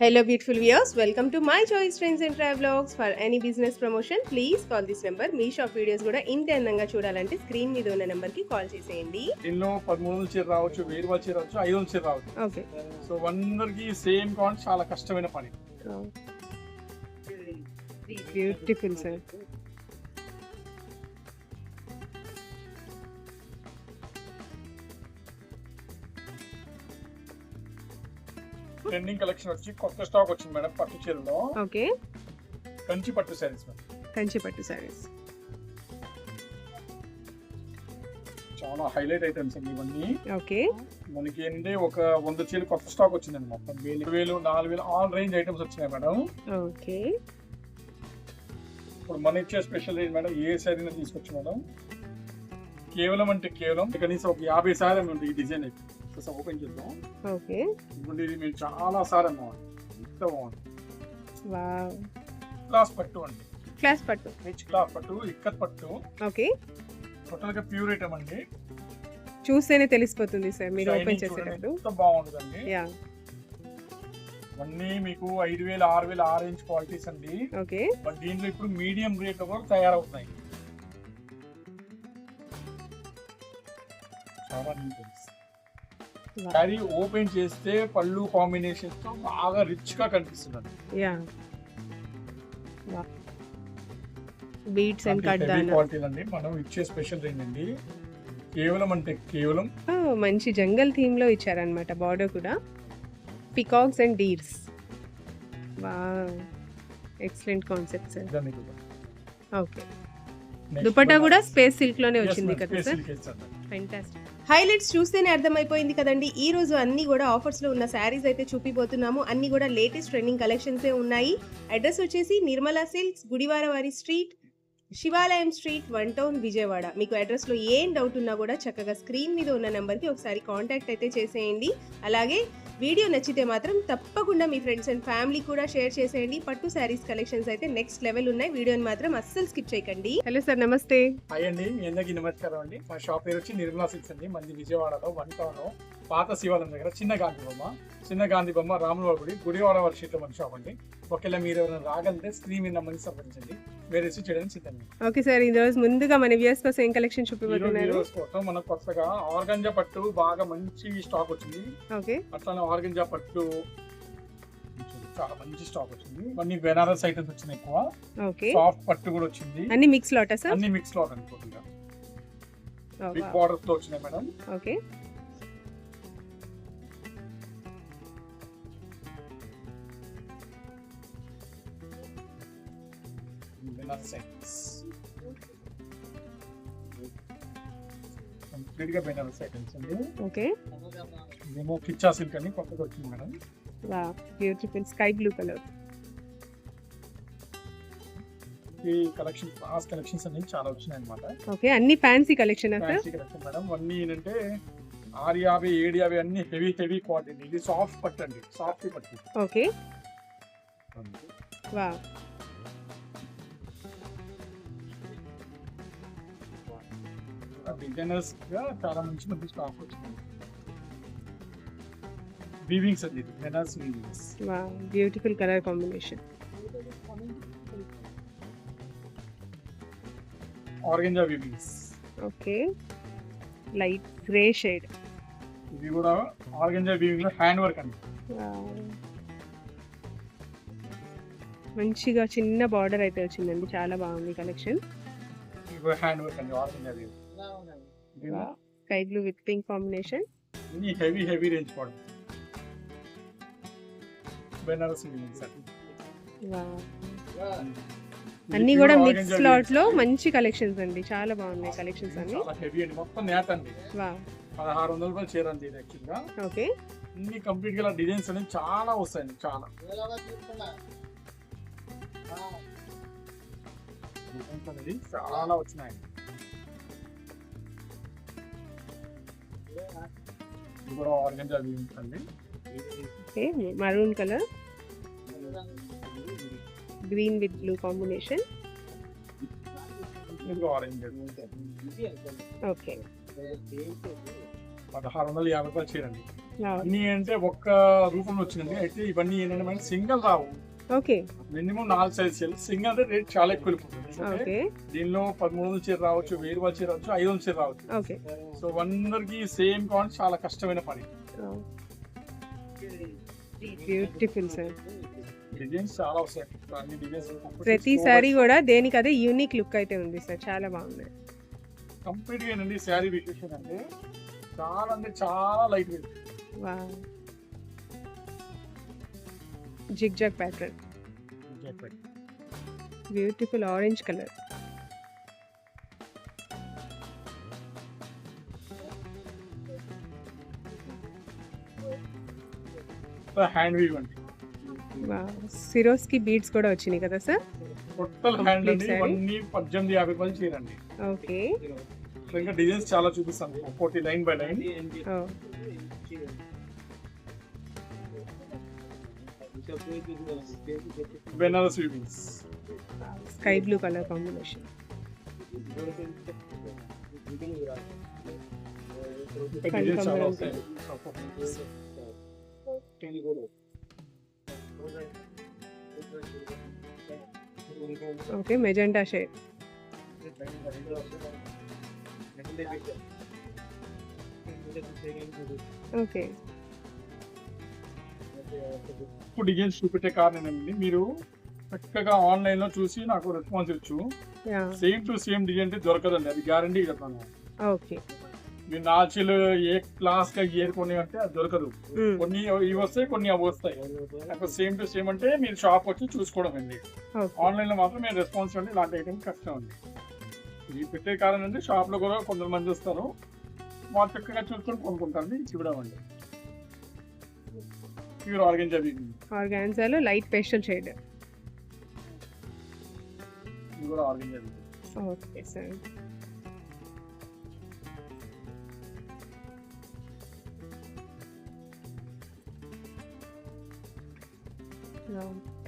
Hello, beautiful viewers. Welcome to my choice trends and travelogues. For any business promotion, please call this number. మీ shop videos కూడా ఇంత అందంగా చూడాలంటే screen మీద ఉన్న నెంబర్కి కాల్ చేసేయండి ఎన్నో పదమూడు చీర రావచ్చు రూపాయల చీర రావచ్చు ఐదు రావచ్చు ఓకే సో అందరికి సేమ్ కావాలి చాలా కష్టమైన పని బ్యూటిఫుల్ సార్ ట్రెండింగ్ కలెక్షన్ వచ్చి కొత్త స్టాక్ వచ్చింది మేడం పట్టు చీరలో. ఓకే. కంచి పట్టు శారీస్ మేడం. కంచి పట్టు సారీస్ చాలా హైలైట్ ఐటమ్స్ అండి ఇవన్నీ. ఓకే. మనకి ఏంటంటే ఒక వంద చీర కొత్త స్టాక్ వచ్చిందండి మొత్తం. వేలు వేలు నాలుగు వేలు ఆల్ రేంజ్ ఐటమ్స్ వచ్చినాయి మేడం. ఓకే. ఇప్పుడు మన ఇచ్చే స్పెషల్ రేంజ్ మేడం ఏ శారీ తీసుకొచ్చి మేడం. కేవలం అంటే కేవలం కనీసం ఒక యాభై సారీ ఉంది ఈ డిజైన్ అయితే. ఒకసారి ఓపెన్ చేద్దాం. ఓకే. ఇప్పుడు ఇది మేము చాలా సారీ అన్నమాట ఎంత బాగుంది. క్లాస్ పట్టు అండి. క్లాస్ పట్టు. రిచ్ క్లాస్ పట్టు ఇక్కత్ పట్టు. ఓకే. టోటల్గా ప్యూర్ ఐటమ్ అండి. చూస్తేనే తెలిసిపోతుంది సార్ మీరు ఓపెన్ చేసేటప్పుడు. ఎంత బాగుంటుందండి. యా. ఇవన్నీ మీకు ఐదు వేలు ఆరు వేలు ఆరు ఇంచ్ క్వాలిటీస్ అండి. ఓకే. బట్ దీంట్లో ఇప్పుడు మీడియం రేట్లో కూడా తయారవుతున్నాయి. శారీ ఓపెన్ చేస్తే పళ్ళు కాంబినేషన్తో బాగా రిచ్గా కనిపిస్తుంది యా. బీట్స్ అండ్ కడ్డానా క్వాలిటీలు అండి మనం ఇచ్చే స్పెషల్ కేవలం అంటే కేవలం మంచి జంగల్ థీమ్లో ఇచ్చారనమాట బార్డర్ కూడా. Peacocks and deers wow excellent concept sir. Okay dupatta కూడా స్పేస్ సిల్క్లోనే వచ్చింది. కదా సార్. ఫెంటాస్టిక్ హైలైట్స్ చూస్తేనే అర్థమైపోయింది కదండి. ఈ రోజు అన్ని కూడా ఆఫర్స్లో ఉన్న శారీస్ అయితే చూపిపోతున్నాము అన్ని కూడా లేటెస్ట్ ట్రెండింగ్ కలెక్షన్స్ ఏ ఉన్నాయి. అడ్రస్ వచ్చేసి నిర్మలా సిల్క్స్ గుడివార వారి street Shivalayam street one town Vijayawada. మీకు అడ్రస్లో ఏం డౌట్ ఉన్నా కూడా చక్కగా స్క్రీన్ మీద ఉన్న నెంబర్కి ఒకసారి కాంటాక్ట్ అయితే చేసేయండి. అలాగే వీడియో నచ్చితే మాత్రం తప్పకుండా మీ ఫ్రెండ్స్ అండ్ ఫ్యామిలీ కూడా షేర్ చేసేయండి. పట్టు శారీస్ కలెక్షన్స్ అయితే నెక్స్ట్ లెవెల్ ఉన్నాయి. వీడియోని మాత్రం అస్సలు స్కిప్ చేయకండి. హలో సార్ నమస్తే. హాయ్ అండి మీ అందరికీ నమస్కారం అండి. మా షాప్ పేరు వచ్చి నిర్మలా సిల్క్స్ అండి. మంది విజయవాడలో వన్ టౌన్ పాత శివాలయం దగ్గర చిన్న గాంధీ బొమ్మ. చిన్న గాంధీ బొమ్మ రాముల గుడి గుడివాడ వారి షీట్లో మన షాప్ అండి. ఒకవేళ మీరు ఎవరైనా రాగలితే స్క్రీన్ మీద నెంబర్ని సంప్రదించండి. వేరే రిసీవ్ చేయడానికి సిద్ధంగా ఓకే సార్ ఈ రోజు ముందుగా మన వ్యూస్ కోసం ఏం కలెక్షన్ చూపిపోతున్నారు రోజు కోసం మనకు కొత్తగా ఆర్గంజా పట్టు బాగా మంచి స్టాక్ వచ్చింది. ఓకే. అట్లానే ఆర్గంజా పట్టు చాలా మంచి స్టాక్ వచ్చింది. అన్ని బెనారస్ ఐటమ్స్ వచ్చినాయి ఎక్కువ. ఓకే. సాఫ్ట్ పట్టు కూడా వచ్చింది. అన్ని మిక్స్ లోటా సార్? అన్ని మిక్స్లో అనుకుంటున్నా. బిగ్ బార్డర్స్తో వచ్చినాయి మేడం. ఓకే. గా బెనారస్ ఐటమ్స్ అండి. ఓకే ఇదేమో కిచ్చా సిల్క్ అని కొత్తగా వచ్చింది madam. Wow beautiful sky blue colour ఈ కలెక్షన్ పాస్ కలెక్షన్స్ అన్ని చాలా వచ్చినాయి అనమాట ఓకే అన్ని fancy collection sir fancy collection madam. అన్ని ఏంటంటే ఆరు యాభై ఏడు యాభై అన్ని హెవీ హెవీ క్వాలిటీ ఇది సాఫ్ట్ పట్టు అండి. సాఫ్ట్ పట్టు. ఓకే వా డిజైనర్స్గా చాలా మంచి మంచి స్టాక్ వచ్చింది వీవింగ్స్ అండి Banaras weavings beautiful colour combination organza weavings okay light grey shade ఇది కూడా ఆర్గంజా వీవింగ్లో హ్యాండ్ వర్క్ అండి మంచిగా చిన్న బార్డర్ అయితే వచ్చిందండి చాలా బాగుంది కలెక్షన్ హ్యాండ్ వర్క్ అండి organza weaving sky blue with pink combination ఇన్ని heavy heavy range model Banaras ఇది అన్ని కూడా మిక్స్ స్లాట్లో. మంచి కలెక్షన్స్ అండి. చాలా బాగున్నాయి కలెక్షన్స్ అన్ని. చాలా హెవీ అండి. మొత్తం నేత అండి. వా పదహారు వందల రూపాయలు చీర అండి ఇది యాక్చువల్గా. ఓకే అన్ని కంప్లీట్గా డిజైన్స్ అనేవి చాలా వస్తాయండి చాలా. చాలా వచ్చినాయి కూడా ఆర్గంజా వీవింగ్స్ అండి okay maroon colour green with blue combination okay పదహారు వందల యాభై రూపాయలు చీర అండి అన్ని అంటే ఒక్క రూపంలో వచ్చిందండి. అయితే ఇవన్నీ ఏంటంటే మనకి సింగిల్ రావు. ఓకే మినిమం నాలుగు సైజ్ సింగిల్ అంటే రేట్ చాలా ఎక్కువ వెళ్ళిపోతుంది. ఓకే? దీనిలో పదమూడు వందల చీర రావచ్చు వెయ్యి రూపాయల చీర రావచ్చు ఐదు వందల చీర రావచ్చు. ఓకే సో అందరికి సేమ్ కావాలి చాలా కష్టమైన పని. బ్యూటిఫుల్ సార్ డిజైన్స్ చాలా వస్తాయి. అన్ని డిజైన్స్ ప్రతి సారీ కూడా దేనికి అదే యూనిక్ లుక్ అయితే ఉంది సార్ చాలా బాగుంది. కంప్లీట్గా ఏంటండి శారీ వెకేషన్ అంటే చాలా అంటే చాలా light weight wow zig zag pattern beautiful orange colour hand weave అండి సిరోస్కి బీడ్స్ కూడా వచ్చినాయి కదా సార్ టోటల్ హ్యాండ్ Complete అండి saree? ఇవన్నీ పద్దెనిమిది యాభై రూపాయలు చీర అండి ఓకే సో ఇంకా డిజైన్స్ చాలా చూపిస్తాను. ఒక్కోటి line by line Banaras weavings sky blue colour combination designs చాలా కనకాంబరం వస్తాయి ఓకే ఇప్పుడు డిజైన్స్ చూపెట్టే కారణం ఏంటండి మీరు చక్కగా ఆన్లైన్లో చూసి నాకు రెస్పాన్స్ ఇచ్చు. సేమ్ టు సేమ్ డిజైన్ దొరకదండి. అది గ్యారంటీ చెప్తాను. ఓకే. మీరు నాచులు ఏ క్లాస్గా ఏరుకొని అంటే అది దొరకదు. కొన్ని ఇవి వస్తాయి కొన్ని అవి వస్తాయి. నాకు సేమ్ టు సేమ్ అంటే మీరు షాప్ వచ్చి చూసుకోవడం అండి. ఆన్లైన్లో మాత్రం మీరు రెస్పాన్స్ అండి ఇలాంటి ఐటమ్ కష్టం అండి. ఇది పెట్టే కారణం అంటే షాప్లో కూడా కొంతమంది వస్తారు. వాళ్ళు చక్కగా చూసుకొని కొనుక్కుంటారు ఇవ్వడం అండి. ప్యూర్ వీవింగ్ ఆర్గాన్జాలో లైట్ పేస్టల్ షేడ్. ఇది కూడా weaving okay sir.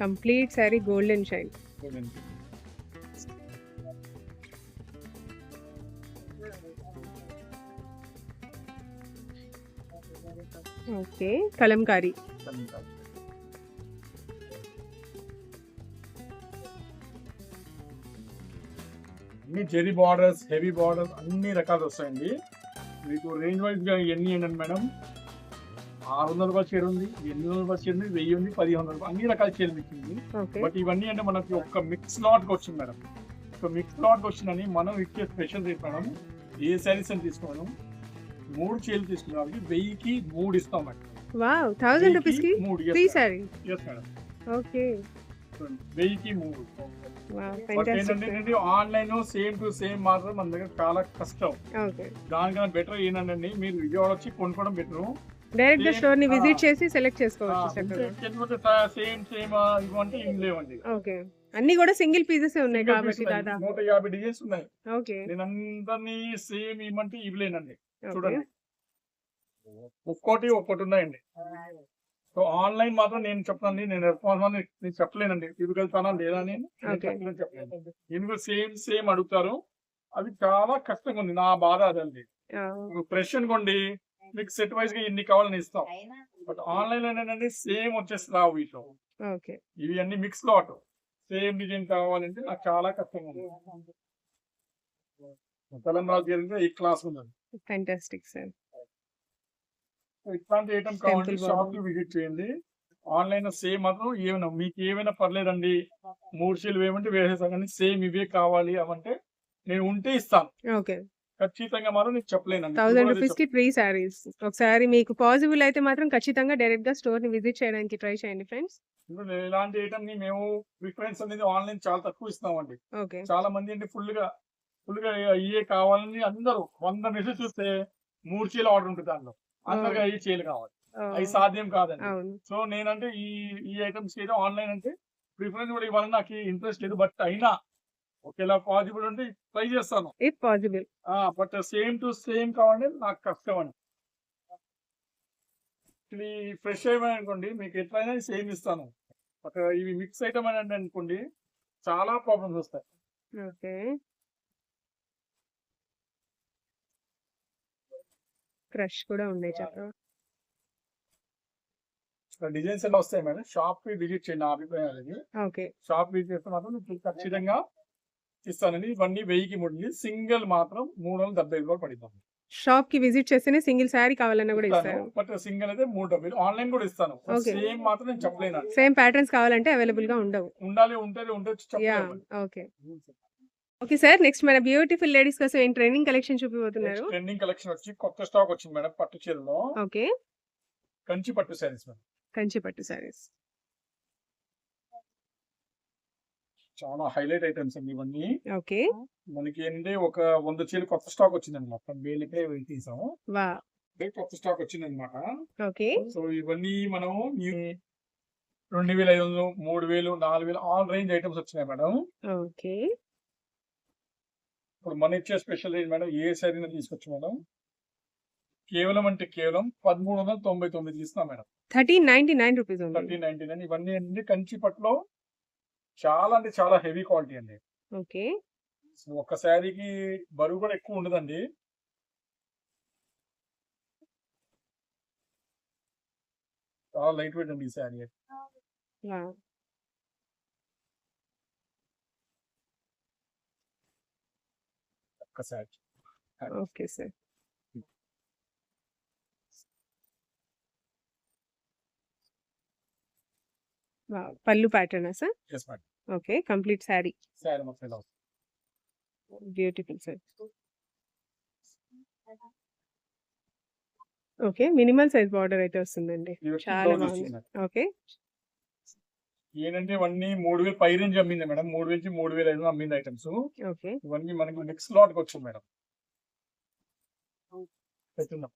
Complete saree golden shine. Okay. Kalamkari. అన్ని జెరీ బార్డర్స్ హెవీ బార్డర్స్ అన్ని రకాలు వస్తాయండి. మీకు రేంజ్ వైజ్గా ఎన్ని ఏంటంటే మేడం? ఆరు వందల రూపాయల చీర ఉంది ఎనిమిది వందల రూపాయల చీర ఉంది వెయ్యి ఉంది పదిహేను వందల రూపాయలు అన్ని రకాల చీరలు ఇచ్చింది బట్ ఇవన్నీ అంటే మనకి ఒక మిక్స్ లాట్కి వచ్చింది మేడం. ఒక మిక్స్ లాట్ వచ్చిందని మనం ఇచ్చే స్పెషల్ రేట్ మేడం. ఏ శారీస్ అని తీసుకున్నాం మూడు చీరలు తీసుకున్నాం కాబట్టి వెయ్యికి మూడు ఇస్తాం మేడం. వావ్ థౌజండ్ రూపీస్కి మూడు three sorry yes madam okay. వెయ్యికి మూడు. ఏంటంటే ఆన్లైన్ సేమ్ టు సేమ్ మాత్రం మన దగ్గర చాలా కష్టం. దానికన్నా బెటర్ ఏంటంటే మీరు విజయవాడ వచ్చి కొనుక్కోవడం బెటర్. డైరెక్ట్గా స్టోర్ని. విజిట్ చేసి సెలెక్ట్ చేసుకోవచ్చు సేమ్ సేమ్ ఇవ్వంటే ఏం లేవండి. ఓకే. అన్ని కూడా సింగిల్ పీసెస్ ఉన్నాయి కాబట్టి. దాదాపు. నూట యాభై డిజైన్స్ ఉన్నాయి. ఓకే. నేను అందరినీ సేమ్ ఇవ్వమంటే ఇవ్వలేనండి. చూడండి. ఒక్కోటి ఒక్కోటి ఉన్నాయండి సో ఆన్లైన్ మాత్రం నేను చెప్తాను నేను రెస్పాన్స్ నేను చెప్పలేనండి. ఇవ్వగలుగుతానా లేదా నేను. చెప్పలేను ఎందుకు సేమ్ సేమ్ అడుగుతారు. అవి చాలా కష్టంగా ఉంది నా బాధ అదండి. ఫ్రెష్ అనుకోండి మీకు సెట్ వైజ్గా ఎన్ని కావాలని ఇస్తాం. బట్ ఆన్లైన్లో ఏంటంటే సేమ్ వచ్చేసి రావు వీటిలో. ఇవి అన్ని మిక్స్ లాట్ సేమ్ డిజైన్ కావాలంటే నాకు చాలా కష్టంగా ఉంది. తెలంగాణ ఈ క్లాస్ ఉందండి. ఫెంటాస్టిక్ సార్ ఇట్లాంటి ఐటమ్ కావాలంటే షాప్. కి విజిట్ చేయండి. ఆన్లైన్ సేమ్ మాత్రం ఏమైనా మీకు ఏమైనా పర్లేదండి. మూడు చీలు వేయమంటే వేసేస్తాం కానీ సేమ్ ఇవే కావాలి అవంటే నేను ఉంటే ఇస్తాను. ఓకే. ఖచ్చితంగా మాత్రం నేను చెప్పలేనండి. థౌసండ్ రూపీస్కి త్రీ సారీస్ ఒకసారి మీకు పాసిబుల్ అయితే మాత్రం ఖచ్చితంగా డైరెక్ట్గా స్టోర్ని విజిట్ చేయడానికి ట్రై చేయండి ఫ్రెండ్స్ ఇప్పుడు ఇలాంటి ఐటమ్ని మేము ప్రిఫరెన్స్ అనేది ఆన్లైన్ చాలా తక్కువ ఇస్తామండి. ఓకే. చాలా మంది అంటే ఫుల్గా ఫుల్గా ఇయే కావాలని అందరూ వంద మెసేజ్ చూస్తే మూడు చీల ఆర్డర్ ఉంటుంది దాంట్లో అందరికి ఐదు చీలు కావాలి. అవి సాధ్యం కాదండి. సో నేనంటే ఈ ఈ ఐటమ్స్ ఏదో ఆన్లైన్ అంటే ప్రిఫరెన్స్ కూడా ఇవ్వాలని నాకు ఇంట్రెస్ట్ లేదు. బట్ అయినా ఒకేలా పాసిబుల్ ఉంటే ట్రై చేస్తాను. Possible but same to same కావాలంటే నాకు కష్టం అండి. ఇది ఫ్రెష్ అయిపోయి అనుకోండి మీకు ఎట్లయినా సేమ్ ఇస్తాను. బట్ ఇవి మిక్స్ ఐటమ్ అని అనుకోండి చాలా ప్రాబ్లమ్స్ వస్తాయి. క్రష్ కూడా ఉన్నాయి చక్కగా డిజైన్స్ ఎలా వస్తాయి మేడం? షాప్ విజిట్ చేయండి నా అభిప్రాయం అది ఓకే. షాప్ విజిట్ చేస్తే మాత్రం మీకు ఖచ్చితంగా ఇస్తానండి. ఇవన్నీ వెయ్యికి మూడు సింగిల్ మాత్రం మూడు వందల డెబ్బై రూపాయలు పడిద్దాం. షాప్కి విజిట్ చేస్తేనే సింగిల్ శారీ కావాలన్నా కూడా ఇస్తారు. బట్ సింగిల్ అయితే మూడు డబ్బులు ఆన్లైన్ కూడా ఇస్తాను. సేమ్ మాత్రం నేను చెప్పలేను. సేమ్ ప్యాటర్న్స్ కావాలంటే అవైలబుల్గా ఉండవు. ఉండాలి ఉంటే ఉండొచ్చు ఓకే ఓకే సార్ నెక్స్ట్ మన బ్యూటిఫుల్ లేడీస్ కోసం ఏం ట్రైనింగ్ కలెక్షన్ చూపిపోతున్నారు ట్రెండింగ్ కలెక్షన్ వచ్చి కొత్త స్టాక్ వచ్చింది మేడం పట్టు చీరలో. ఓకే. కంచి పట్టు శారీస్ మేడం. కంచి పట్టు సారీస్ చాలా హైలైట్ ఐటమ్స్ అండి ఇవన్నీ. ఓకే. మనకి ఏంటంటే ఒక వంద చీర కొత్త స్టాక్ వచ్చిందండి మొత్తం వేలికే వెయిట్ అంటే కొత్త స్టాక్ వచ్చింది అనమాట ఓకే. సో ఇవన్నీ మనము ఈ రెండు వేల ఐదు వందలు మూడు వేలు నాలుగు వేలు ఆల్ రేంజ్ ఐటమ్స్ వచ్చినాయి మేడం. ఓకే. ఇప్పుడు మన ఇచ్చే స్పెషల్ రేంజ్ మేడం ఏ శారీ తీసుకొచ్చు మేడం కేవలం అంటే కేవలం పదమూడు వందల తొంభై తొమ్మిది ఇస్తున్నాం madam thirteen ninety nine rupees thirty ninety nine ఇవన్నీ అండి కంచి పట్టులో చాలా అంటే చాలా హెవీ క్వాలిటీ అండి. ఓకే. ఒక్క శారీకి బరువు కూడా ఎక్కువ ఉండదండి. చాలా లైట్ వెయిట్ అండి ఈ శారీ వా ఒక్క శారీ ఓకే సార్. వా పళ్ళు ప్యాటర్నా sir? Okay complete saree. Beautiful sir. Okay minimal size border అయితే వస్తుందండి. చాలా బాగుంది. ఓకే. ఏంటంటే ఇవన్నీ మూడు వేలు పై రేంజ్ అమ్మింది మేడం. మూడు వేల నుంచి మూడు వేల ఐదు అమ్మింది ఐటమ్స్ ఓకే ఇవన్నీ మనకి నెక్స్ట్ లాట్కి వచ్చింది మేడం. పెట్టుకుందాం.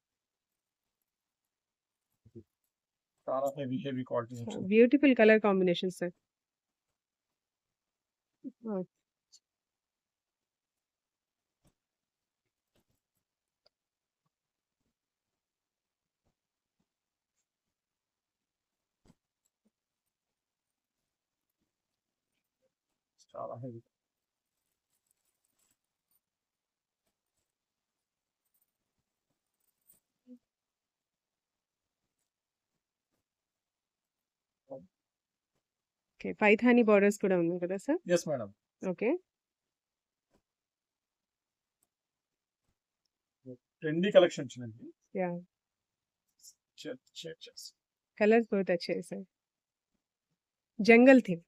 చాలా heavy heavy quality beautiful colour combination sir చాలా హెవీ ఓకే పైథానీ బార్డర్స్ కూడా ఉన్నాయి కదా sir yes madam okay trendy collection వచ్చిందండి yeah Check, check, check. Colours బహుత్ అచ్చే సార్ జంగల్ థీమ్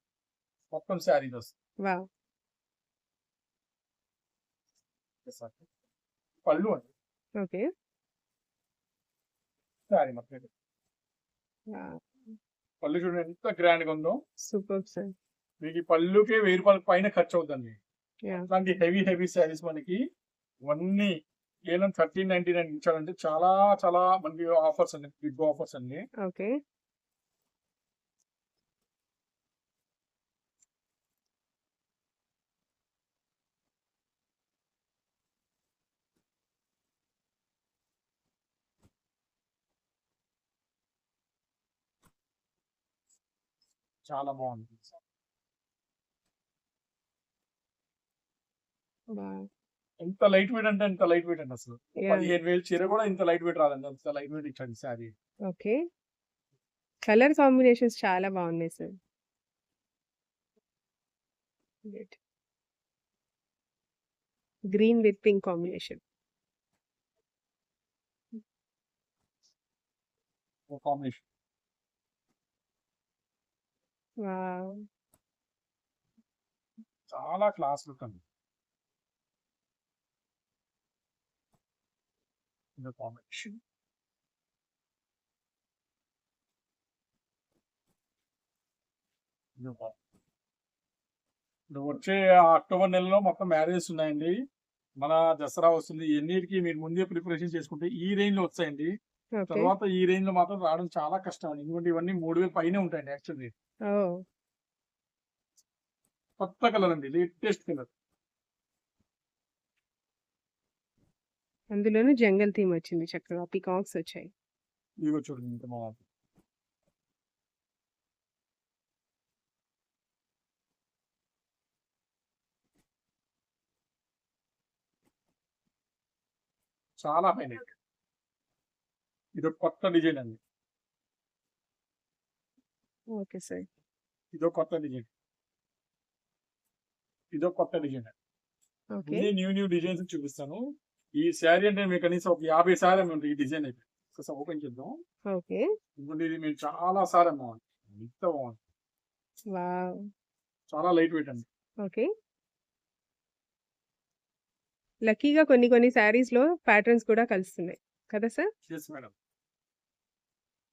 మొత్తం శారీ వస్తుంది వా Yes, sir. పళ్ళు అండి ఓకే శారీ మొత్తం పళ్ళు చూడండి ఎంత గ్రాండ్గా ఉందో సూపర్ సార్ మీకు ఈ పళ్ళుకే వెయ్యి రూపాయల పైన ఖర్చు అవుతుంది యా అట్లాంటి హెవీ హెవీ శారీస్ మనకి ఇవన్నీ కేవలం థర్టీన్ నైన్టీ నైన్ ఇచ్చారంటే చాలా చాలా మనకి ఆఫర్స్ అండి బిగ్ ఆఫర్స్ అండి ఓకే చాలా బాగుంది. ఎంత లైట్ వెయిట్ అంటే ఎంత లైట్ వెయిట్ అండి అసలు. పదిహేను వేలు చీర కూడా ఇంత లైట్ వెయిట్ రాదండి. అంత లైట్ వెయిట్ ఇచ్చాడు శారీ. ఓకే. కలర్ కాంబినేషన్స్ చాలా బాగున్నాయి sir green with pink combination combination చాలా క్లాస్ లుక్ అండి. కాంబినేషన్. ఇప్పుడు వచ్చే అక్టోబర్ నెలలో మొత్తం మ్యారేజెస్ ఉన్నాయండి. మన దసరా వస్తుంది. ఎన్నిటికీ మీరు ముందే ప్రిపరేషన్ చేసుకుంటే ఈ రేంజ్లో వస్తాయండి తర్వాత ఈ రేంజ్లో మాత్రం రావడం చాలా కష్టం అండి. ఎందుకంటే ఇవన్నీ మూడు వేలు పైనే ఉంటాయండి యాక్చువల్లీ. కొత్త కలర్ అండి. Latest colour. అందులోనూ జంగల్ థీమ్ వచ్చింది చక్కగా. పికాక్స్ వచ్చాయి. ఇదిగో చూడండి ఇంత బాగుంది చాలా హైలైట్ ఇది కొత్త డిజైన్ అండి. Okay sir. ఇదో కొత్త డిజైన్. ఇదో కొత్త డిజైన్ ఓకే. అన్ని న్యూ న్యూ డిజైన్స్ చూపిస్తాను. ఈ శారీ అంటే మీకు కనీసం ఒక యాభై సార్లు ఉంది ఈ డిజైన్ అయితే. ఒకసారి ఓపెన్ చేద్దాం. ఓకే. ఎందుకంటే ఇది మేము చాలా సార్లు బాగుంది ఎంత బాగుంది. చాలా లైట్ వెయిట్ అండి. ఓకే. లక్కీగా కొన్ని కొన్ని శారీస్లో ప్యాటర్న్స్ కూడా కలుస్తున్నాయి. కదా సార్? ఎస్ మేడం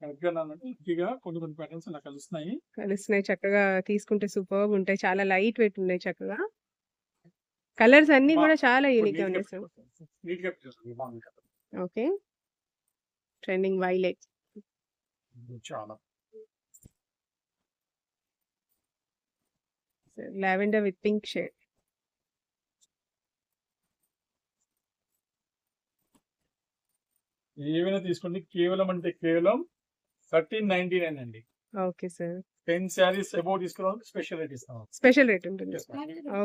కరెక్ట్గా నన్ను లక్కీగా కొన్ని కొన్ని ప్యాటర్న్స్ నాకు కలుస్తున్నాయి. కలుస్తున్నాయి చక్కగా తీసుకుంటే సూపర్ ఉంటాయి. చాలా లైట్ వెయిట్ ఉన్నాయి చక్కగా. కలర్స్ అన్ని కూడా చాలా యూనిక్గా ఉన్నాయి సార్ ఓకే ట్రెండింగ్ వైలెట్ చాలా. లావెండర్ విత్ పింక్ షేడ్ ఏమైనా తీసుకోండి. కేవలం అంటే కేవలం థర్టీన్ నైన్టీ నైన్ అండి. Okay sir. Ten sarees about తీసుకున్నాం స్పెషల్ రేట్ ఇస్తాం. స్పెషల్ రేట్ ఉంటుంది.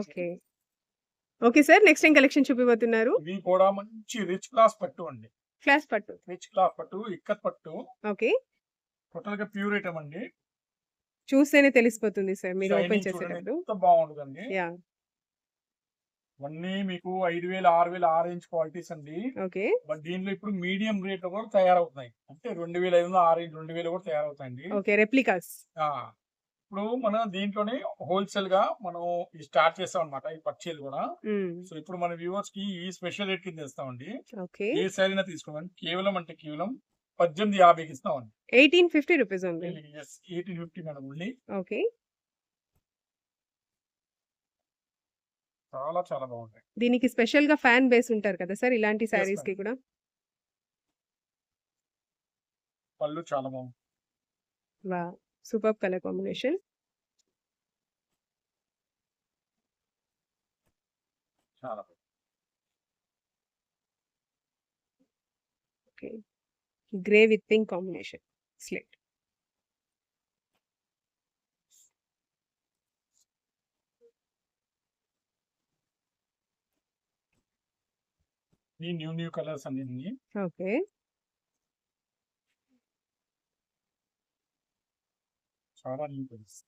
ఓకే ఓకే సార్ నెక్స్ట్ ఏం కలెక్షన్ చూపిపోతున్నారు ఇవి కూడా మంచి రిచ్ క్లాస్ పట్టు అండి. క్లాస్ పట్టు. రిచ్ క్లాస్ పట్టు ఇక్కత్ పట్టు. ఓకే టోటల్గా ప్యూర్ ఐటమ్ అండి. చూస్తేనే తెలిసిపోతుంది సార్ మీరు ఓపెన్ చేసేటప్పుడు. బాగుంటుందండి. యా ఇవన్నీ మీకు ఐదు వేల ఆరు వేల ఆరు ఇంచ్ క్వాలిటీస్ అండి. ఓకే. బట్ దీనిలో ఇప్పుడు మీడియం రేట్లో కూడా తయారవుతున్నాయి. అంటే రెండు వేల ఐదు వందల ఆరు ఇంచ్ రెండు వేలు కూడా తయారవుతాయండి. Okay replicas. ఇప్పుడు మనం దీంట్లోనే హోల్సేల్గా మనం స్టార్ట్ చేస్తాం అనమాట ఈ పర్చేలు కూడా. సో ఇప్పుడు మన వ్యూవర్స్కి ఈ స్పెషల్ రేట్ కింద ఇస్తామండి. ఏ శారీనా తీసుకోమని కేవలం అంటే కేవలం పద్దెనిమిది యాభైకి ఇస్తామండి. Eighteen fifty rupees eighteen fifty madam only. Okay. చాలా చాలా బాగుంటాయి. దీనికి స్పెషల్గా ఫ్యాన్ బేస్ ఉంటారు కదా సార్? ఇలాంటి శారీస్కి. కూడా? పళ్ళు చాలా బాగుంది వా సూపర్ కలర్ కాంబినేషన్. చాలా బాగుంది. Okay. Grey with pink combination. Slate. ఈ న్యూ న్యూ కలర్స్ అన్ని ఓకే. చాలా new colours.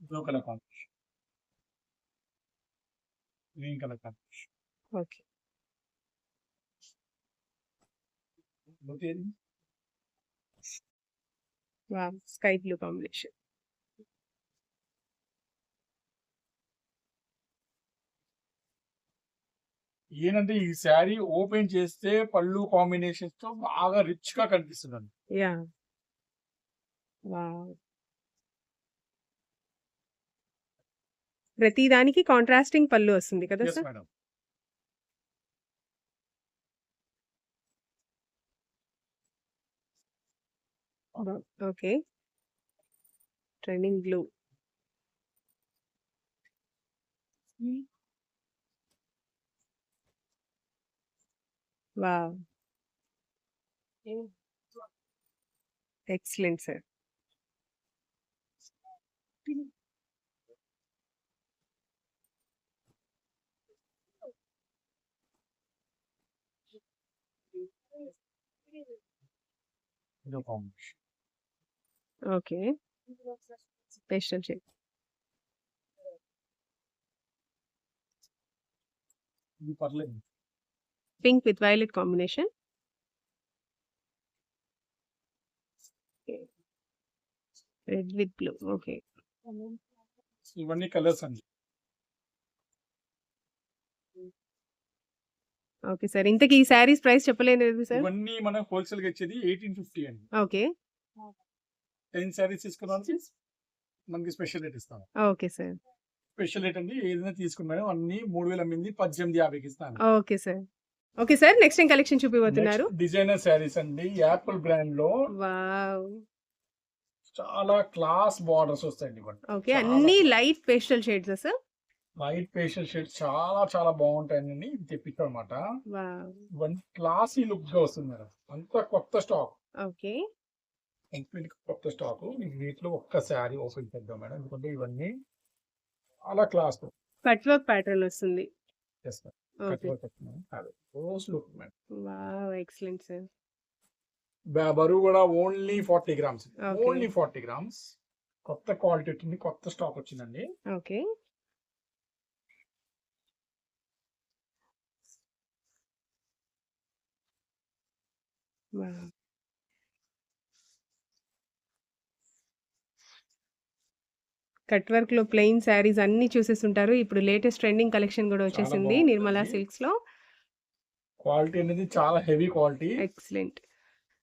Blue colour combination. Green colour combination. Okay. Sky blue combination. ఏంటంటే ఈ శారీ ఓపెన్ చేస్తే పళ్ళు కాంబినేషన్స్తో బాగా రిచ్గా కనిపిస్తుంది యా. వా ప్రతి దానికి కాంట్రాస్టింగ్ పళ్ళు వస్తుంది కదా yes hold on. Okay. Training blue. Wow. Excellent, sir. No. Okay. ఇది పర్లేదు. Pink with violet combination. Red with blue. Okay. ఇవన్నీ కలర్స్ అండి. Okay sir. ఇంతకీ ఈ శారీస్ ప్రైస్ చెప్పలేదు సార్. ఇవన్నీ మనం హోల్సేల్గా ఇచ్చేది ఎయిటీన్ ఫిఫ్టీ అండి. ఓకే. టెన్ శారీస్ తీసుకున్నానికి మనకి స్పెషల్ రేట్ ఇస్తాం ఓకే సార్. స్పెషల్ రేట్ అండి ఏదైనా తీసుకుని మేడం అన్ని మూడు వేల ఎనిమిది పద్దెనిమిది యాభైకి ఇస్తాను. Okay sir. Okay sir next ఏం కలెక్షన్ చూపిపోతున్నారు డిజైనర్ శారీస్ అండి యాపిల్ బ్రాండ్లో చాలా క్లాస్ బార్డర్స్ వస్తాయండి ఓకే అన్ని light pastel shades sir? Light pastel shades చాలా చాలా బాగుంటాయండి ఇది తెప్పించాం అనమాట ఇవన్నీ క్లాసీ లుక్గా వస్తుంది మేడం. అంతా కొత్త స్టాక్. ఓకే. కంప్లీట్ కొత్త స్టాక్. వీటిలో ఒక్క శారీ ఓపెన్ చేద్దాం మేడం. ఎందుకంటే ఇవన్నీ చాలా క్లాస్ కట్ వర్క్ ప్యాటర్న్ వస్తుంది. ఎక్సలెంట్ సార్ బరువు కూడా only forty grams only forty grams కొత్త క్వాలిటీ వచ్చింది కొత్త స్టాక్ వచ్చిందండి. ఓకే వావ్ కట్ వర్క్లో ప్లెయిన్ శారీస్ అన్ని చూసేస్తుంటారు. ఇప్పుడు లేటెస్ట్ ట్రెండింగ్ కలెక్షన్ కూడా వచ్చేసింది నిర్మలా బాగుంటుంది సిల్క్స్లో క్వాలిటీ అనేది చాలా హెవీ క్వాలిటీ. ఎక్సలెంట్.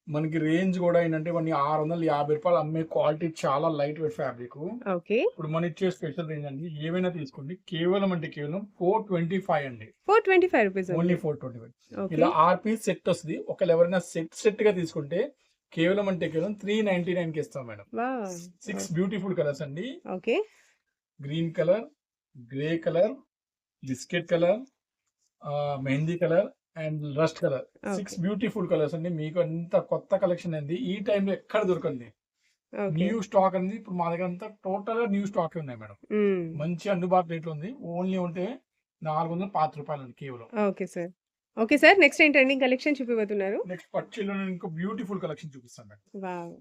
మనకి రేంజ్ కూడా ఏంటంటే మన ఆరు వందల యాభై రూపాయలు అమ్మే క్వాలిటీ చాలా లైట్ వెయిట్ ఫ్యాబ్రిక్. ఓకే. ఇప్పుడు మన ఇచ్చే స్పెషల్ రేంజ్ అండి. ఏవైనా తీసుకోండి. కేవలం అంటే కేవలం ఫోర్ ట్వంటీ ఫైవ్ అండి. Four twenty five rupees only four twenty five. ఇలా ఆర్ పీస్ సెట్ వస్తుంది. ఒకవేళ ఎవరైనా సెట్ సెట్గా తీసుకుంటే కేవలం అంటే కేవలం త్రీ నైన్టీ నైన్కి ఇస్తాం మేడం. సిక్స్ బ్యూటిఫుల్ కలర్స్ అండి. Okay green colour grey colour biscuit colour mehndi colour and rust colour six beautiful colours అండి. మీకు అంత కొత్త కలెక్షన్ అండి. ఈ టైంలో ఎక్కడ దొరకండి న్యూ స్టాక్ అనేది ఇప్పుడు మా దగ్గర అంతా టోటల్గా న్యూ స్టాక్ ఉన్నాయి మేడం. మంచి అందుబాటు రేట్లు ఉంది. ఓన్లీ ఉంటే నాలుగు వందల పాత రూపాయలు అండి కేవలం. Okay sir okay sir next ఏం ట్రెండింగ్ కలెక్షన్ చూపిపోతున్నారు నెక్స్ట్ పచ్చిలో ఇంకో బ్యూటిఫుల్ కలెక్షన్ చూపిస్తాను మేడం. వావ్.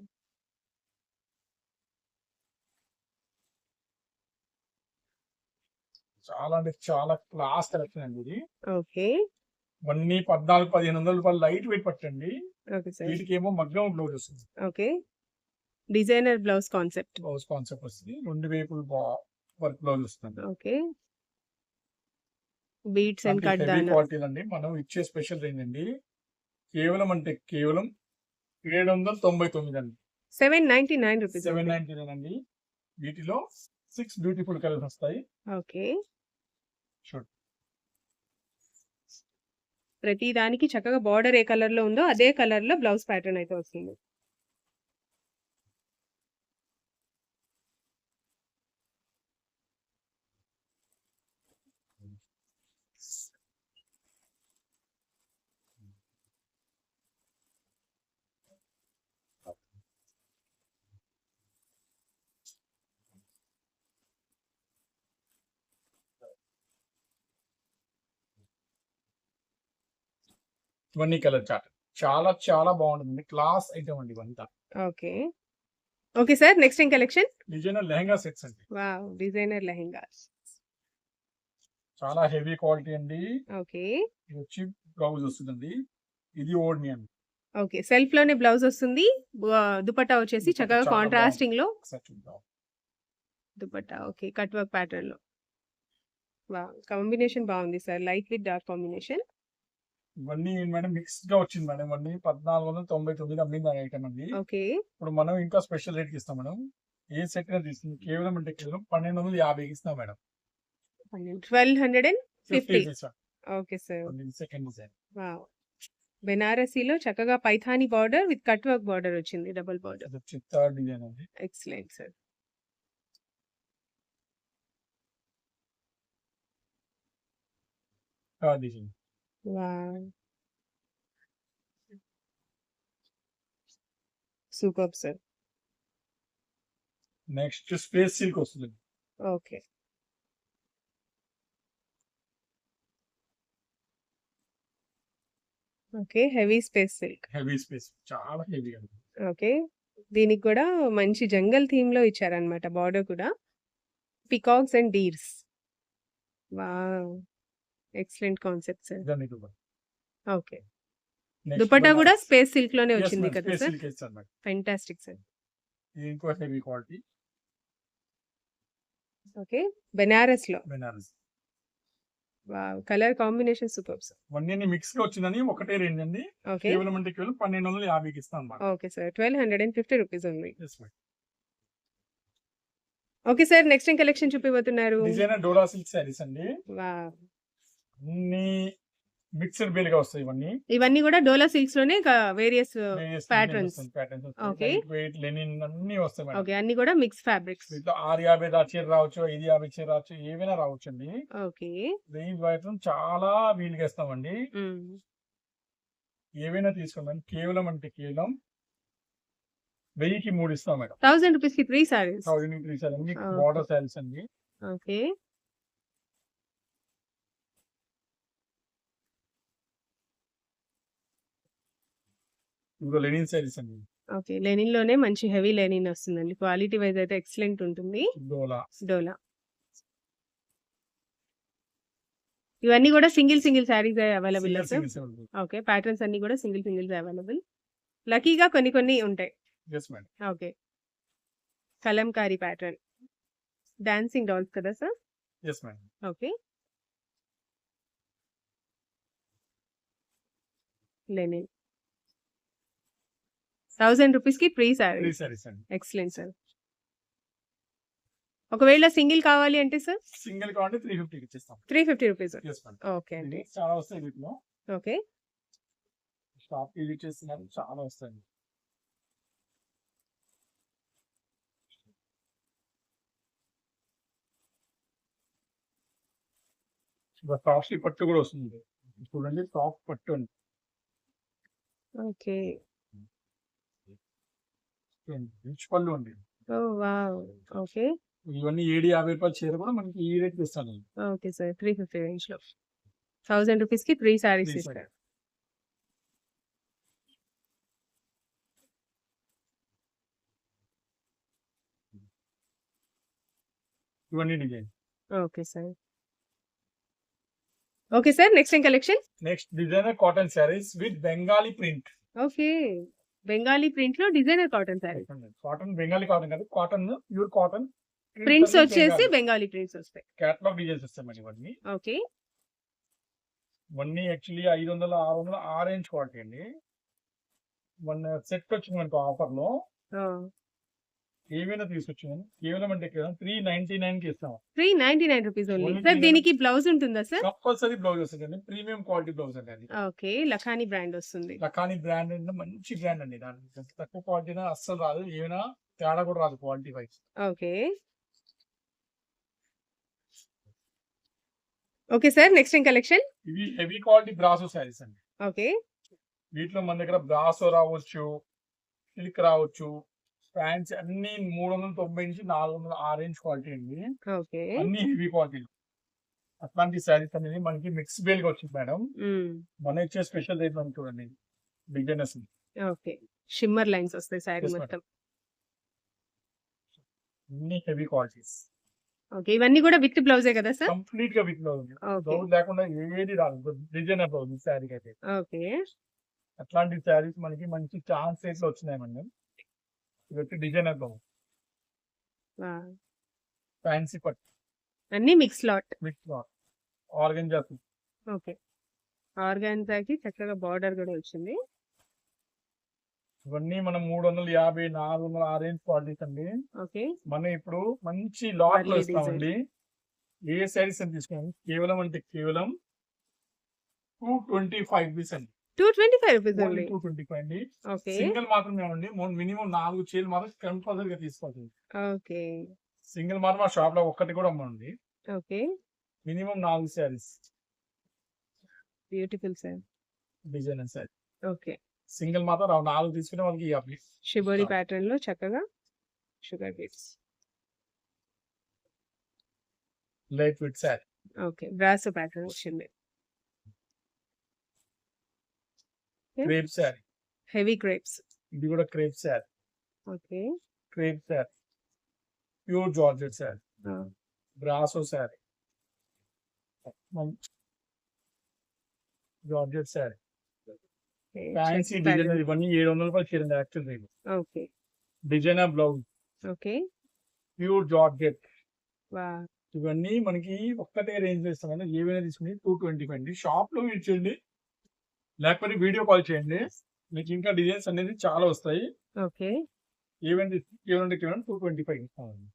చాలా అంటే చాలా క్లాస్ కలెక్షన్ అండి ఇది. ఓకే. ఇవన్నీ పద్నాలుగు పదిహేను వందల రూపాయలు లైట్ వెయిట్ పట్టండి ఓకే సార్. వీటికి ఏమో మగ్గం బ్లౌజ్ వస్తుంది. Okay. Designer blouse concept. Blouse concept వస్తుంది. రెండు వైపులు వర్క్ బ్లౌజ్ వస్తుంది. Okay. Beads and cut quality అండి. మనం ఇచ్చే స్పెషల్ రేంజ్ అండి. కేవలం అంటే కేవలం ఏడు వందల తొంభై తొమ్మిది అండి. Seven ninety nine rupees seven ninety nine అండి. వీటిలో సిక్స్ బ్యూటిఫుల్ కలర్స్ వస్తాయి. ఓకే. చూడండి ప్రతి దానికి చక్కగా బార్డర్ ఏ కలర్లో ఉందో అదే కలర్లో బ్లౌజ్ ప్యాటర్న్ అయితే వస్తుంది. ఇవన్నీ కలర్ చార్ట్. చాలా చాలా బాగుంటుంది క్లాస్ ఐటమ్ అండి ఇవంతా. ఓకే. ఓకే సార్ నెక్స్ట్ ఏం కలెక్షన్? డిజైనర్ లెహంగా సెట్స్ అండి. వావ్ డిజైనర్ లెహెంగాస్ చాలా హెవీ క్వాలిటీ అండి. ఓకే. ఇది వచ్చి బ్లౌజ్ వస్తుందండి. ఇది ఓడ్ని అండి. ఓకే సెల్ఫ్లోనే బ్లౌజ్ వస్తుంది. దుపట్టా వచ్చేసి చక్కగా కాంట్రాస్టింగ్లో దుపట్టా ఓకే కట్ వర్క్ ప్యాటర్న్లో వా కాంబినేషన్ బాగుంది sir. Light with dark combination. ఇవన్నీ మేడం? మిక్స్గా వచ్చింది మేడం ఇవన్నీ. పద్నాలుగు వందల తొంభై తొమ్మిది అమ్మింది ఐటమ్ అండి. ఓకే. ఇప్పుడు మనం ఇంకా స్పెషల్ రేట్కి ఇస్తాం మేడం. ఏ సెట్గా తీసుకుంది కేవలం అంటే కేవలం పన్నెండు వందల యాభైకి ఇస్తాం madam. Twelve hundred and fifty okay sir second design బెనారసీలో చక్కగా Paithani border with cut work border వచ్చింది డబుల్ బార్డర్ థర్డ్ డిజైన్ అండి. Excellent sir third design super sir next space silk వస్తుంది okay okay heavy space silk heavy space చాలా heavy okay దీనికి కూడా మంచి jungle థీమ్లో ఇచ్చారనమాట బార్డర్ కూడా. Peacocks and deers wow excellent concept sir. Okay. Dupatta కూడా. స్పేస్ సిల్క్లోనే వచ్చింది కదా సార్? ఫెంటాస్టిక్ సార్ ఇంకో heavy quality. Okay. బెనారస్లో Banaras. Wow colour combination super sir ఇవన్నీ మిక్స్గా వచ్చిందని ఒకటే రేంజ్ అండి. కేవలం అంటే కేవలం పన్నెండు వందల యాభైకి ఇస్తాం అన్నమాట okay sir twelve hundred and fifty rupees ఉంది. ఓకే సార్ నెక్స్ట్ కలెక్షన్ చూపిపోతున్నారు డిజైనర్ డోలా సిల్క్ శారీస్ అండి. వావ్. అన్ని మిక్స్డ్ బేల్గా వస్తాయి ఇవన్నీ. ఇవన్నీ కూడా dola సిల్క్స్లోనే various Patterns. Patterns Okay. Weight linen అన్ని వస్తాయి ఓకే అన్ని కూడా మిక్స్ ఫ్యాబ్రిక్స్ వీటిలో ఆరు యాభై చీర రావచ్చు ఐదు యాభై చీర రావచ్చు ఏవైనా రావచ్చు అండి ఓకే రేంజ్ మాత్రం చాలా వీలుగా ఇస్తామండి ఏవైనా తీసుకుందాం కేవలం అంటే కేవలం వెయ్యికి మూడు ఇస్తాం మేడం. థౌసండ్ రూపీస్కి three sarees thousand three sir అన్ని. బార్డర్ శారీస్ అండి. ఓకే ఇంకో లెనిన్ శారీస్ అండి. ఓకే. లెనిన్లోనే మంచి హెవీ లెనిన్ వస్తుందండి. క్వాలిటీ వైజ్ అయితే ఎక్సలెంట్ ఉంటుంది. డోలా. డోలా. ఇవన్నీ కూడా single single sarees available okay. Patterns అన్ని కూడా సింగిల్ సింగిల్స్ అవైలబుల్. లక్కీగా కొన్ని కొన్ని ఉంటాయి. Okay. Kalamkari pattern. Dancing dolls కదా సార్? ఓకే. లెనిన్. థౌజండ్ రూపీస్కి ప్రీ సారీ ఎక్సలెంట్ సార్. ఒకవేళ సింగిల్ కావాలి అంటే సార్? సింగిల్ కావాలంటే త్రీ ఫిఫ్టీకి ఇచ్చేస్తాం. Three fifty rupees. ఓకే అండి. చాలా వస్తాయి వీటిలో. ఓకే. షాప్ విజిట్ చేస్తున్నారు చాలా వస్తాయి కాస్ట్లీ పట్టు కూడా వస్తుంది. చూడండి సాఫ్ట్ పట్టు అండి. ఓకే. పళ్ళు అండి. ఓకే. ఇవన్నీ ఏడు యాభై రూపాయలు చీర కూడా మనకి ఈ రేట్ ఇస్తాను. Okay sir. త్రీ ఫిఫ్టీ రేంజ్లో థౌజండ్ రూపీస్కి త్రీ సారీస్ ఇస్తారు ఇవన్నీ design. Okay sir. Okay sir next ఏం collection? Next designer cotton sarees with Bengali print. Okay. Bengali ప్రింట్లో designer cotton saree cotton Bengali cotton కాదు కాటన్ ప్యూర్ కాటన్ ప్రింట్స్ వచ్చేసి Bengali. Prints వస్తాయి. Catalogue designs వస్తాయి మనకి ఇవన్నీ. ఓకే. ఇవన్నీ యాక్చువల్లీ ఐదు వందల ఆరు వందల ఆరెంజ్ క్వాలిటీ అండి. వన్ సెట్ వచ్చింది మనకు ఆఫర్లో. ఏమైనా తీసుకొచ్చాను? కేవలం అంటే కేవలం త్రీ నైన్టీ నైన్కి ఇస్తాం three ninety nine rupees only sir 399. దీనికి బ్లౌజ్ ఉంటుందా సార్ కంపల్సరీ బ్లౌజ్ వస్తుంది ప్రీమియం క్వాలిటీ బ్లౌజ్ అండి అది. ఓకే లఖానీ బ్రాండ్ వస్తుంది. లకాని బ్రాండ్ అంటే మంచి బ్రాండ్ అండి దానికి తక్కువ క్వాలిటీ అస్సలు రాదు. ఏమైనా తేడా కూడా రాదు quality wise okay okay sir next ఏం కలెక్షన్ ఇవి హెవీ క్వాలిటీ బ్రాసో శారీస్ అండి. ఓకే వీటిలో మన దగ్గర బ్రాసో రావచ్చు సిల్క్ రావచ్చు ప్యాంట్స్ అన్ని మూడు వందల తొంభై నుంచి నాలుగు వందల ఆరెంజ్ క్వాలిటీ అండి. ఓకే. అన్ని హెవీ క్వాలిటీ. అట్లాంటి శారీస్ అనేది మనకి మిక్స్ బేల్గా వచ్చింది మేడం. మన ఇచ్చే స్పెషల్ రేట్ మనం చూడండి డిజైనర్స్ ఓకే. షిమ్మర్ లైన్స్ వస్తాయి శారీ. మొత్తం. అన్ని హెవీ క్వాలిటీస్. ఓకే. ఇవన్నీ కూడా విత్ బ్లౌజే కదా సార్? కంప్లీట్గా విత్ బ్లౌజ్. బ్లౌజ్ లేకుండా ఏది రాదు. డిజైనర్ బ్లౌజ్ శారీకి అయితే ఓకే. అట్లాంటి శారీస్ మనకి మంచి ఛాన్స్ రేట్లో వచ్చినాయి మేడం. ఇది వచ్చి డిజైనర్ బ్లౌజ్ ఫ్యాన్సీ పట్టు. అన్ని mix lot mix organza okay ఆర్గాన్జాకి చక్కగా బార్డర్ కూడా వచ్చింది. ఇవన్నీ మనం మూడు వందల యాభై నాలుగు వందల ఆరెంజ్ క్వాలిటీస్ అండి. ఓకే మనం ఇప్పుడు మంచి లాట్లో ఇస్తామండి. ఏ శారీస్ అని తీసుకోండి కేవలం అంటే కేవలం టూ ట్వంటీ ఫైవ్ రూపీస్ అండి. Two twenty five rupees only two twenty five అండి. ఓకే. సింగిల్ మాత్రమే అండి. మినిమం నాలుగు చీరలు మాత్రం కంపల్సరీ గా తీసుకోవాలి. ఓకే. సింగిల్ మాత్రం మా షాప్లో ఒక్కటి కూడా అమ్మండి ఓకే. మినిమం నాలుగు saris. Beautiful sir design sari. Okay. Single మాత్రం నాలుగు తీసుకునే వాళ్ళకి షిబోరి. ప్యాటర్న్లో చక్కగా sugar beats light with sari. Okay. Brass pattern వచ్చింది. క్రేప్ శారీ. Heavy crepes. ఇది కూడా crepe sari. Okay. Crepe sari. Pure georgette sari. Brasso sari. Georgette sari. Fancy design ఇవన్నీ ఏడు వందల రూపాయలు చీరండి actual rate okay. Designer blouse. Okay. Pure georgette. ఇవన్నీ మనకి ఒక్కటే రేంజ్లో ఇస్తామండి ఏవైనా తీసుకుని టూ ట్వంటీ ఫైవ్ అండి. షాప్లో ఇచ్చేయండి లేకపోతే వీడియో కాల్ చేయండి. మీకు ఇంకా డిజైన్స్ అనేది చాలా వస్తాయి. ఓకే. తీసుకుని కేవలం కేవలం టూ ట్వంటీ ఫైవ్ ఇస్తామండి.